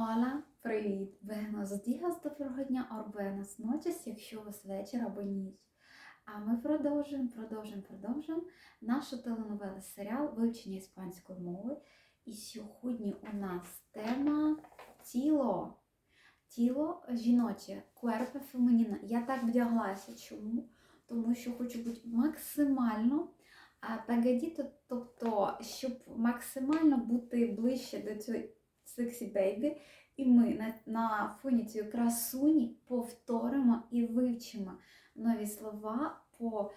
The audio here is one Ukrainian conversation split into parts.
Ола, привіт! Buenos días, доброго дня, or buenas якщо у вас вечір або ніч. А ми продовжуємо, продовжуємо, продовжуємо нашу теленовелу серіал вивчення іспанської мови. І сьогодні у нас тема тіло. Тіло жіноче, cuerpo femenino. Я так вдяглася. Чому? Тому що хочу бути максимально пегадіто, тобто, щоб максимально бути ближче до цього Sexy Baby. І ми на, на фоні цієї красуні повторимо і вивчимо нові слова по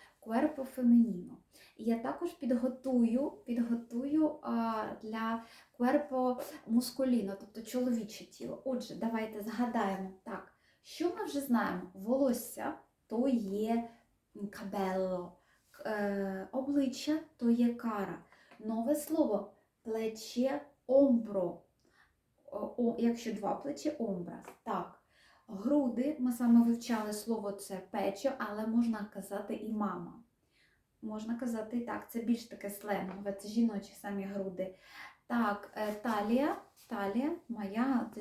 femenino. І я також підготую, підготую а, для cuerpo masculino, тобто чоловіче тіло. Отже, давайте згадаємо так, що ми вже знаємо? Волосся то є кабелло, е, обличчя то є кара. Нове слово плече омбро. О, якщо два плечі, омбрас. Так. Груди, ми саме вивчали слово це печо, але можна казати і мама. Можна казати і так, це більш таке сленгове, це жіночі самі груди. Так, е, талія, талія, моя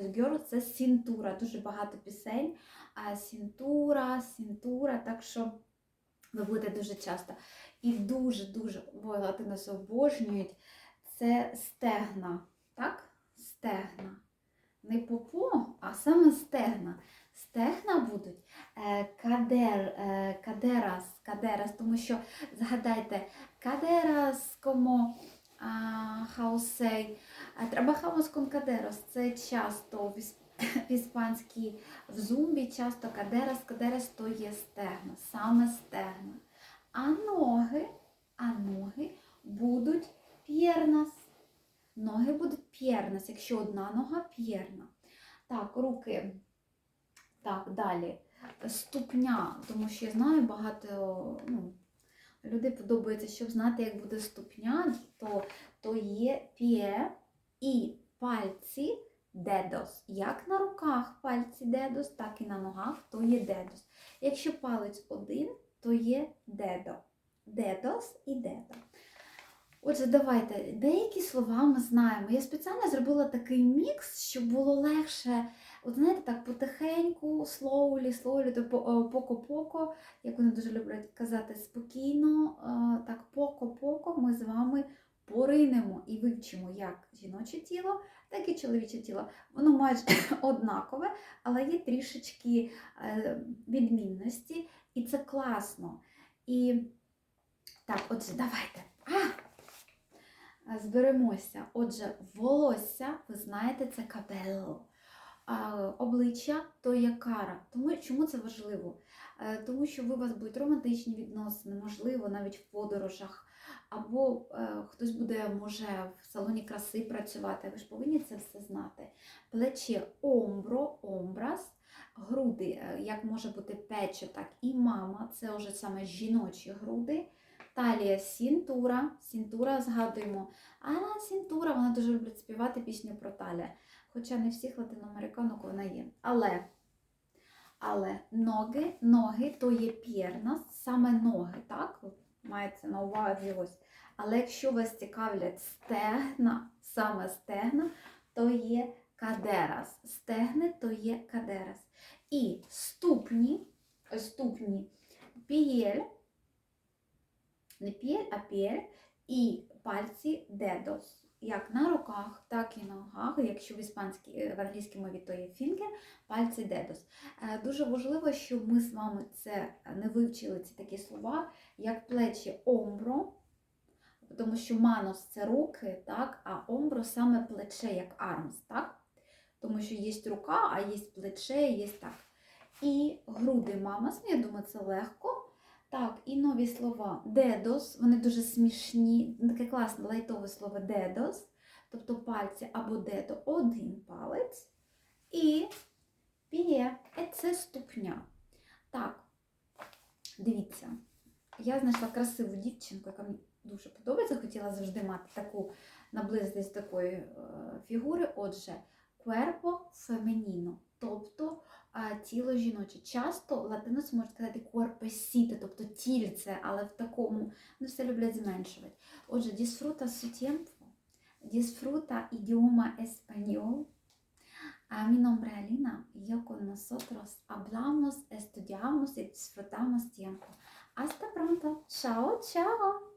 це сінтура. Дуже багато пісень. Сінтура, сінтура, так що ви будете дуже часто. І дуже-дуже бо латиноси обожнюють. Це стегна. Так? Стегна. Не попо, а саме стегна. Стегна будуть е, кадер, е, кадерас, кадерас, тому що згадайте, кадерас кому хаусей, треба хаус кон кадерас. Це часто в іспанській в зумбі, часто кадерас, кадерас то є стегна, саме стегна. А ноги, а ноги будуть п'єрнас. Ноги будуть п'єрнас, якщо одна нога п'єрна. Так, руки. Так, далі. Ступня, тому що я знаю багато ну, людей подобається, щоб знати, як буде ступня, то, то є п'є і пальці дедос. Як на руках пальці дедос, так і на ногах то є дедос. Якщо палець один, то є дедо. Дедос і дедо. Отже, давайте, деякі слова ми знаємо. Я спеціально зробила такий мікс, щоб було легше, от знаєте, так потихеньку, слоулі, слоулі, то поко-поко, як вони дуже люблять казати, спокійно, так поко-поко ми з вами поринемо і вивчимо як жіноче тіло, так і чоловіче тіло. Воно майже однакове, але є трішечки е, відмінності, і це класно. І так, отже, давайте. А! зберемося. Отже, волосся, ви знаєте, це кабело. Обличчя то є кара. Тому чому це важливо? Е, тому що у вас будуть романтичні відносини, можливо, навіть в подорожах, або е, хтось буде, може, в салоні краси працювати. Ви ж повинні це все знати. Плече омбро, омбрас, груди, е, як може бути пече, так і мама, це вже саме жіночі груди. Талія Сінтура. Сінтура згадуємо. А Сінтура вона дуже любить співати пісню про талія. Хоча не всіх латиноамериканок вона є. Але але ноги, ноги то є п'єрнас, саме ноги, так? Мається на увазі ось. Але якщо вас цікавлять стегна, саме стегна, то є кадерас. Стегни то є кадерас. І ступні, ступні пієль не п'єль, а п'єль, і пальці дедос. Як на руках, так і на ногах, якщо в іспанській, в англійській мові то є фінгер, пальці дедос. Е, дуже важливо, щоб ми з вами це не вивчили ці такі слова, як плечі омбро, тому що манос це руки, так, а омбро саме плече, як армс, так? Тому що є рука, а є плече, є так. І груди мамас, я думаю, це легко. Так, і нові слова дедос, вони дуже смішні, таке класне лайтове слово дедос, тобто пальці або дедо один палець. І піє це ступня. Так, дивіться, я знайшла красиву дівчинку, яка мені дуже подобається, хотіла завжди мати таку наблизитись такої е, фігури. Отже, cuerpo femenino, тобто тіло жіноче. Часто латиноси можуть сказати корпесіте, тобто тільце, але в такому ну, все люблять зменшувати. Отже, su tiempo, disfruta idioma español, Ah, mi nombre Alina yo con nosotros hablamos, estudiamos y disfrutamos tiempo. Hasta pronto. Chao, chao.